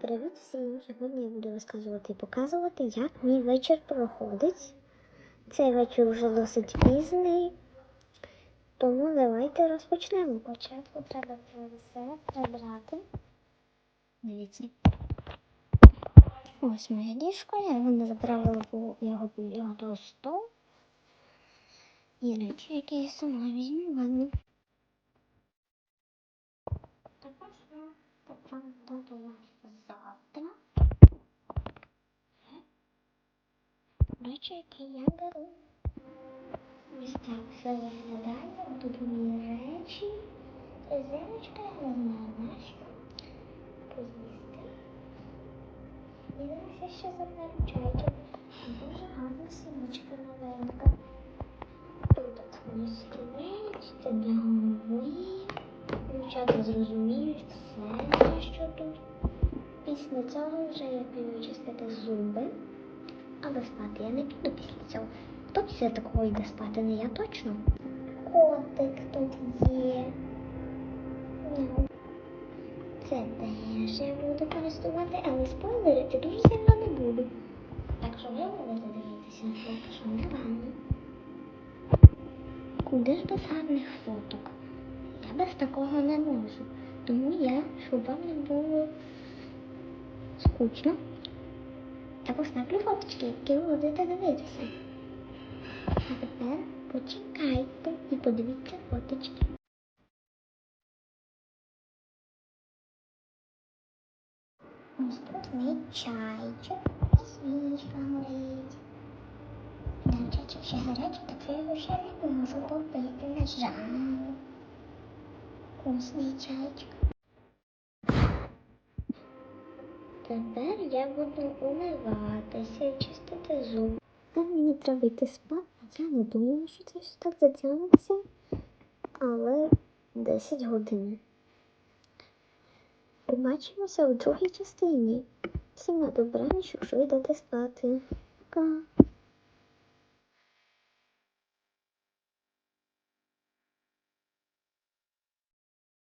Привіт всім! Сьогодні я буду розказувати і показувати, як мій вечір проходить. Цей вечір вже досить пізний, тому давайте розпочнемо. Спочатку треба все прибрати. Дивіться. Ось моє ліжко, я його не заправила, бо я його до столу. І речі, які я сама візьму в ванну. Також я попробую завтра. Речі, які я беру. Ось так все виглядає. Тут мої речі. Резиночка, я не знаю нащо. Поїсти. І зараз ще заберу чайчик. Дуже гарна сімочка новенька. Тут мої стілець, це для голови. Дівчата зрозуміють все, що. Після цього вже я піду чистити зуби. Аби спати я не піду після цього. Хто після такого йде спати? Не я точно. Котик тут є. Це теж я буду користувати, але спойлерити дуже сильно не буду. Так що ви будете дивитися поки що не рано. Куди ж без гарних фоток? Я без такого не можу. Тому я, щоб вам не було скучно, я поставлю фоточки, які ви будете дивитися. А тепер почекайте і подивіться фоточки. Ось тут мій чайчик, свічка горить. Да, чайчик ще гарячий, так я його ще не можу попити, на жаль. Вкусний чайчик. Тепер я буду умиватися чистити зуби. Мені треба йти спати. Я не думаю, що це все так затягнеться. Але 10 годин. Побачимося у другій частині. Всім на добраніч, якщо йдете спати. Пока.